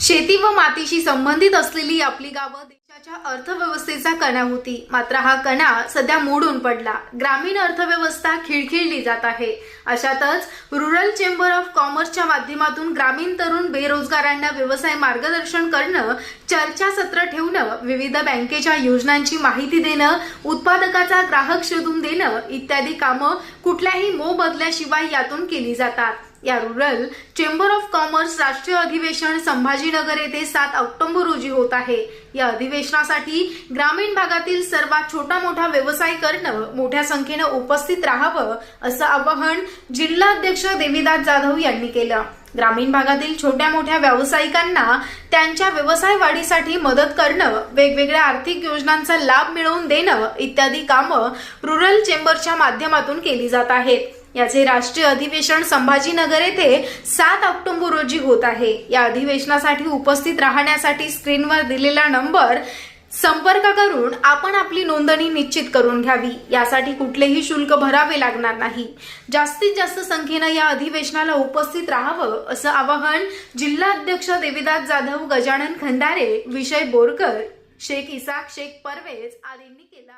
शेती व मातीशी संबंधित असलेली आपली गावं देशाच्या अर्थव्यवस्थेचा कणा होती. मात्र हा कणा सध्या मोडून पडला. ग्रामीण अर्थव्यवस्था खिळखिळली जात आहे. अशातच रुरल चेंबर ऑफ कॉमर्सच्या माध्यमातून ग्रामीण तरुण बेरोजगारांना व्यवसाय मार्गदर्शन करणं चर्चासत्र ठेवणं विविध बँकेच्या योजनांची माहिती देणं उत्पादकाचा ग्राहक शोधून देणं इत्यादी कामं कुठल्याही मोबदल्याशिवाय यातून केली जातात. या रुरल चेंबर ऑफ कॉमर्स राष्ट्रीय अधिवेशन संभाजीनगर येथे सात ऑक्टोबर रोजी होत आहे. या अधिवेशन अधिवेशनासाठी ग्रामीण भागातील सर्वात छोटा मोठा व्यवसाय करणं मोठ्या संख्येनं उपस्थित राहावं असं आवाहन जिल्हाध्यक्ष देवीदास जाधव यांनी केलं. ग्रामीण भागातील छोट्या मोठ्या व्यावसायिकांना त्यांच्या व्यवसाय वाढीसाठी मदत करणं वेगवेगळ्या आर्थिक योजनांचा लाभ मिळवून देणं इत्यादी कामं रुरल चेंबरच्या माध्यमातून केली जात आहेत. याचे राष्ट्रीय अधिवेशन संभाजीनगर येथे सात ऑक्टोबर रोजी होत आहे. या अधिवेशनासाठी उपस्थित राहण्यासाठी स्क्रीनवर दिलेला नंबर संपर्क करून आपण आपली नोंदणी निश्चित करून घ्यावी. यासाठी कुठलेही शुल्क भरावे लागणार नाही. जास्तीत जास्त संख्येनं या अधिवेशनाला उपस्थित राहावं असं आवाहन जिल्हाध्यक्ष देवीदास जाधव गजानन खंदारे विषय बोरकर शेख इसाक शेख परवेज आदींनी केलं